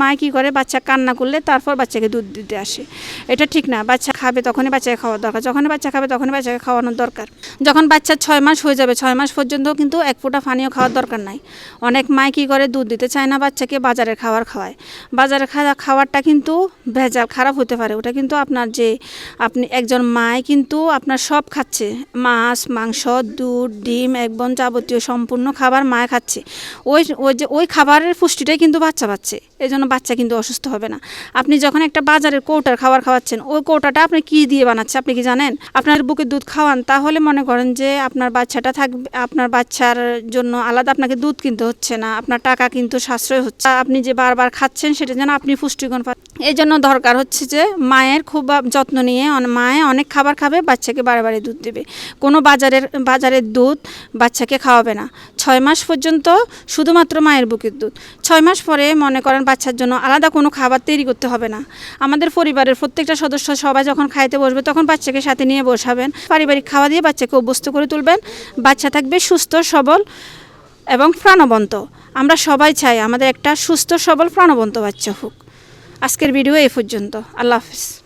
মা কী করে? বাচ্চা কান্না করলে তারপর বাচ্চাকে দুধ দিতে আসে। এটা ঠিক না। বাচ্চা খাবে তখনই বাচ্চাকে খাওয়ার দরকার। যখনই বাচ্চা খাবে তখনই বাচ্চাকে খাওয়ানোর দরকার। যখন বাচ্চা ছয় মাস হয়ে যাবে, ছয় মাস পর্যন্ত কিন্তু এক ফোঁটা পানীয় খাওয়ার দরকার নাই। অনেক মা কী করে? দুধ দিতে চায় না বাচ্চাকে, বাজারের খাবার খাওয়ায়। বাজারের খাওয়া খাবারটা কিন্তু ভেজাল, খারাপ হতে পারে। ওটা কিন্তু আপনার যে, আপনি একজন মায় কিন্তু আপনার সব খাচ্ছে। মাছ, মাংস, দুধ, ডিম একদম যাবতীয় সম্পূর্ণ খাবার মায় খাচ্ছে। ওই ওই যে, ওই খাবারের পুষ্টিটাই কিন্তু বাচ্চা পাচ্ছে। এই জন্য বাচ্চা কিন্তু অসুস্থ হবে না। আপনি যখন একটা বাজারের কৌটার খাবার খাওয়াচ্ছেন, ওই কৌটাটা আপনি কি দিয়ে বানাচ্ছে আপনি কি জানেন? আপনার বুকে দুধ খাওয়ান, তাহলে মনে করেন যে আপনার বাচ্চাটা থাকবে, আপনার বাচ্চার জন্য আলাদা আপনাকে দুধ কিনতে হচ্ছে না, আপনার টাকা কিন্তু সাশ্রয় হচ্ছে আপনি যে বারবার খাচ্ছেন, সেটা যেন আপনি পুষ্টিগুণ পান। এই জন্য দরকার হচ্ছে যে মায়ের খুব যত্ন নিয়ে মায়ে অনেক খাবার খাবে, বাচ্চাকে বারে বারে দুধ দেবে। কোনো বাজারের বাজারের দুধ বাচ্চাকে খাওয়াবে না। ছয় মাস পর্যন্ত শুধুমাত্র মায়ের বুকের দুধ। ছয় মাস পরে মনে করেন বাচ্চার জন্য আলাদা কোনো খাবার তৈরি করতে হবে না। আমাদের পরিবারের প্রত্যেকটা সদস্য সবাই যখন খাইতে বসবে, তখন বাচ্চাকে সাথে নিয়ে বসাবেন। পারিবারিক খাওয়া দিয়ে বাচ্চাকে অভ্যস্ত করে তুলবেন। বাচ্চা থাকবে সুস্থ, সবল এবং প্রাণবন্ত। আমরা সবাই চাই আমাদের একটা সুস্থ, সবল, প্রাণবন্ত বাচ্চা হোক। আজকের ভিডিও এ পর্যন্ত। আল্লাহ হাফিজ।